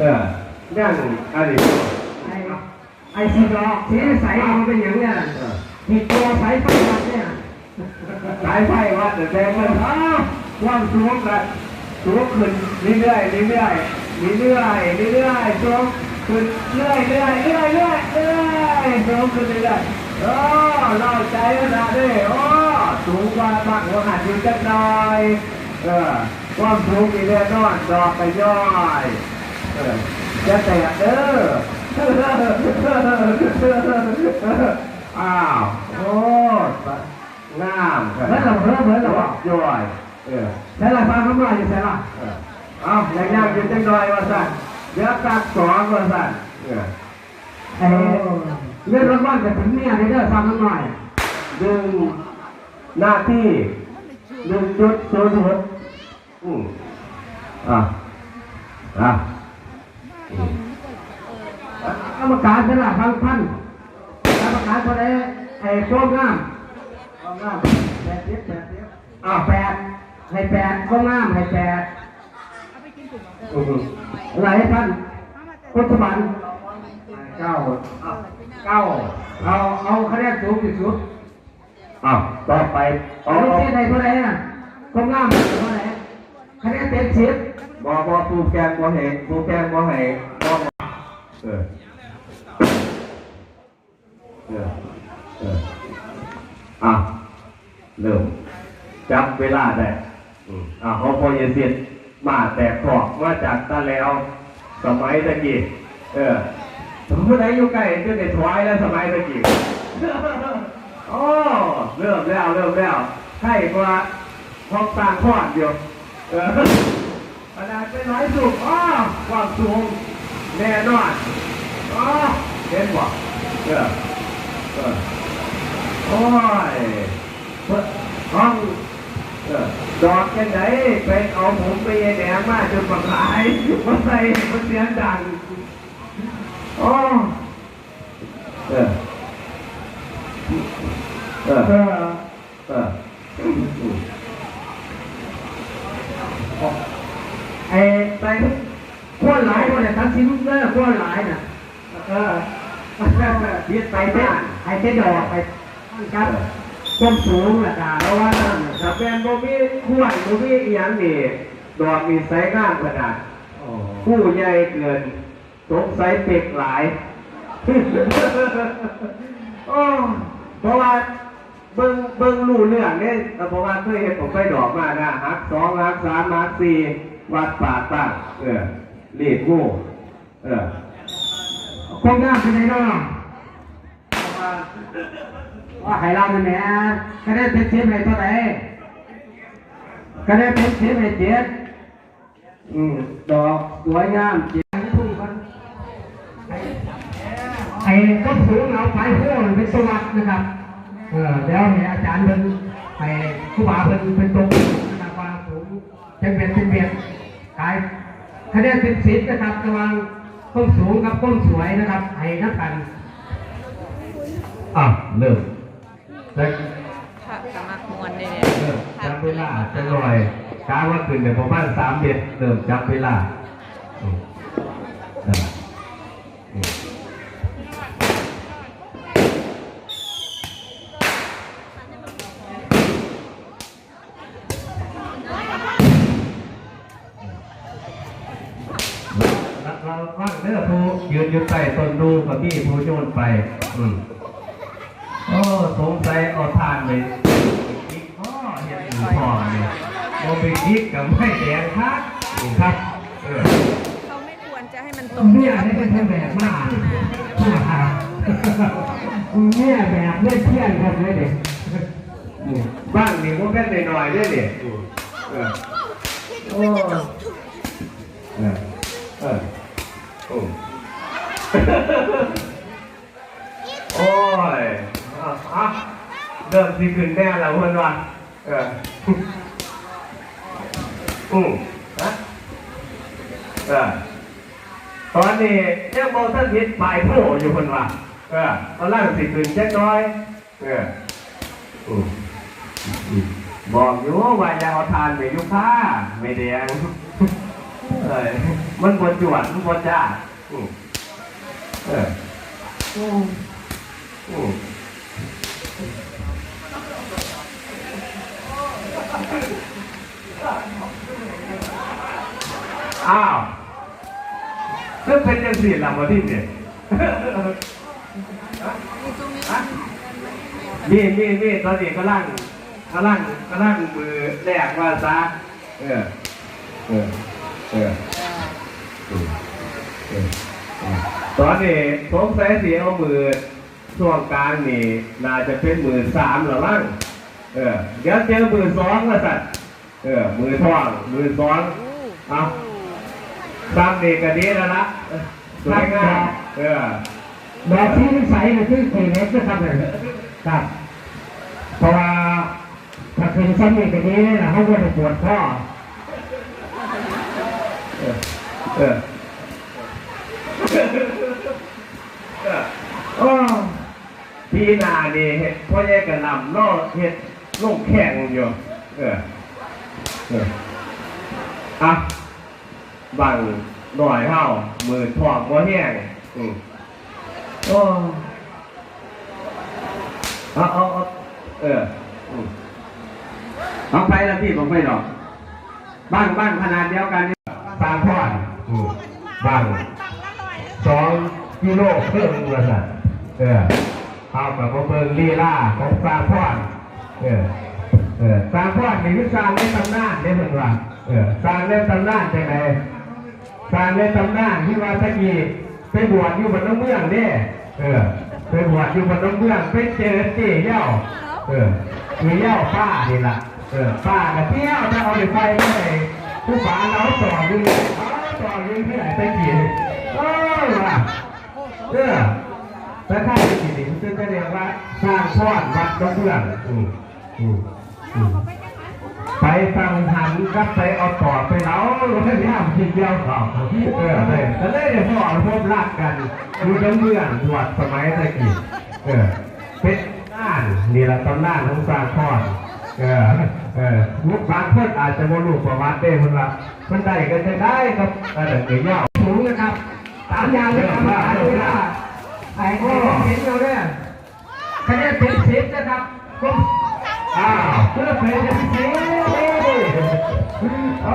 เออนั่งอะไรไอ้ไอ้สีดอกสีใสมันเป็นอย่างเนี้ยเออมีตัวสายไฟวัดเนี่ยสายไฟวัดแต่แดงมันอ้าวว่างสูงกันสูงขึ้นเรื่อยๆเรื่อยๆเรื่อยๆเรื่อยๆสูงขึ้นเรื่อยๆเรื่อยๆเรื่อยๆเรื่อยๆสูงขึ้นเรื่อยๆโอ้เล่าใจแล้วนะเด้โอ้สูงกว่าบักหัวหันอยู่จักหน่อยเออความสูงมีเรื่อยนอนดอกไปย่อยเออ จะแตกเด้ออ้าวโอ้งามครับเหมือนเราเพิ่มเหมือนเราย่อยเออแต่ละฟังคำว่าอยู่แต่ละเออเอาอย่างยากอยู่จังดอยว่าสั่นเดี๋ยวตักสองว่าสั่นเออไอ้เรื่องรถบ้านจะถึงเนี่ยในเรื่องฟังกันหน่อยหนึ่งหน้าที่หนึ่งจุดศูนย์หกอืมอะอะอืม กรรมการแต่ละฟังพันกรรมการคนใดไอ้โค้งงามโค้งงามแปดเทียบแปดเทียบอ้าวแปดให้แปดโค้งงามให้แปดอืมอะไรให้ท่านพุทธบันเก้าอะเก้าเอาเอาคะแนนสูงที่สุดอ้าวต่อไปเอาเอาเอาที่ไหนเท่าไหร่น่ะโค้งงามเท่าไหร่ คะแนนเต็มสิบบอบอปูแกงบอเหงปูแกงบอเหงบอเออเออเอออะเริ่มจับเวลาได้อะเขาพอเยเสียมาแต่ขอกมาจากตาแล้ว สมัยตะกี้เออสมัยไหนอยู่ใกล้จะได้ถวายแล้วสมัยตะกี้โอ้เริ่มแล้วเริ่มแล้วใช่กว่าห้องต่างขอดอยู่เออ ขนาดเป็นร้อยสูงอ้อความสูงแน่นอนอ้อเห็นบ่เออเออโอ้ยเพิ่นห้องเออดอกกันไหนเป็นเอาผมไปยายแดงมาจนบักหลายมาใส่มันเสียงดังอ้เออเออเออเอออืม ไอ้ไปขั้วหลายคนเนี่ยตัดสินเลิกขั้วหลายน่ะเออยึดไปเต้บ้านไอ้เต้ดอกไอ้ครับต้นสูงแหละกาเพราะว่านั่นน่ะคถ้ารับเป็นบ่มีขวดบ่มีอีหยังนี่ดอกมีไซส์งามขนาดโอ้ผู้ใหญ่เกินสงสัยเป็กหลาย โอ้เพราะว่า เบิ่งเบิ่งรู้เรื่องเนี่ยเพราะว่าเคยเห็นผมไปดอกมานะฮักสองฮักสามฮักสี่วัดป่าตั้งเออเรียกงูเออคงงามเป็นไงเนาะว่าไห้เรามันเนี่ยก็ได้เป็นเสียงไหนเท่าไหร่ก็ได้เป็นเสียงไหนเจ็ดอืมดอกสวยงามเจ็ดทุ่งกันไอ้ต้นสูงเอาไปพวกเป็นสวัสดิ์นะครับ เออเดี๋ยวเนี่ยอาจารย์เป็นไอ้ครูบาเป็นเป็นตรงนะครับว่าสูงจะเบียดเป็นเบียดกายคะแนนเป็นสิบนะครับระหวังต้นสูงกับต้นสวยนะครับให้นักกันอะเริ่มแล้วค่ะสมัครมวลเลยเริ่มจับเวลาจะหน่อยกาว่าขึ้นเดี๋ยวประมาณสามเดือนเริ่มจับเวลาอืมนั่นล่ะอืมเราเราว่างเด้อผู้ยืนอยู่ใต้ต้นดูกับพี่ผู้โยนไป อืมโอ้สงสัยเอาทานไปอีกพ่อเห็นหรือพ่อเนี่ยโมไปยิกกับไม่แดงครับครับเออเขาไม่ควรจะให้มันตรงเนี่ยนี่เป็นแบบมากนะครับเนี่ยแบบไม่เที่ยงกันเลยเด็กบ้านนี่ก็แค่หน่อยๆเนี่ยเนี่ยเออโอ้เออเออ โอ้ยอะเริ่มสิขึ้นแน่แล้วเพื่อนว่าเอออืมฮะเออตอนนี้ยังมองท่านพิษปลายผล่อยู่คนว่าเออตอนแรกสิขึ้นแค่น้อย เอออืมบอกอยู่ว่าอย่าเอาทานไปยุค่าไม่แดง อเออมันบนจวดมันบนจ้าอืมเอออืมอืมอ้าวก็เป็นยังสี่ลำมาที่เนี่ยนี่นี่นี่ตอนนี้ก็ล่างก็ล่างก็ล่างมือแรกว่าซะเออเออ เออตอนนี้สงสัยเสียเอามือช่วงกลางนี่น่าจะเป็นมือสามหรือมั้งเออเดี๋ยวเจอมือสองแล้วสัตว์เออมือท่องมือสองเอาสามเด็กกันนี้แล้วละสวยงามเออแบบที่นิสัยก็คือเกเล็กนะครับเนี่ยครับเพราะว่าถ้าเป็นซ้ำอีกแบบนี้นะเขาก็จะปวดข้อ เออเออเออโอ้พี่นานี่เห็ดพ่อแย่กันลำนอเห็ดลูกแข่งอยู่เออเอออะบังหน่อยเท่ามือถอดหัวแห้งอืมโอ้เอาเอาเอาเออเอาไปแล้วพี่ผมไม่หรอกบ้านบ้านขนาดเดียวกัน นี่สามพอดอืมบังสองกิโลครึ่งละสัตว์เออเอาแบบว่าเบิ่งลีลาของสามพอดเออเออสร้างพอดนี่คือสร้างในตำนานได้เหมือนว่าเออสร้างในตำนานจังไงสร้างในตำนานที่ว่าตะกี้ไปบวชอยู่บนน้ำเมืองเนี่ยเออไปบวชอยู่บนน้ำเมืองไปเจอเจ๊เย่าเออมีเย่าป้านี่ล่ะเออป้ากับเที่ยวจะเอาไปไฟไม่ได้ ผู้ฝาเราต่อยู่เอาต่อยู่ที่ไหนตะกี้เออว่ะเออแต่ถ้าตะกี้นี่มันจะเรียกว่าสร้างพอดวัดน้ำเมืองอืมอืมอืมไปฟังหันกับไปเอาต่อไปเล้าแล้วก็ย่ามกินเดียวต่อเออเลยก็เลยเดี๋ยวพ่อพบรักกันอยู่น้ำเมื่องหวดสมัยตะกี้เออเป็นด้านนี่แหละตำนานของสร้างพอดเออ เออมุกบางคนอาจจะโมลูกประวัติได้คนละมันได้ก็จะได้ครับเออเดี๋ยวย่อสูงนะครับสามอย่างเลยครับหายเวลาไอ้ก็เห็นเราเนี่ยคะแนนเป็นสิบนะครับก็อ้าวเพื่อเพลงจะพิเศษโอ้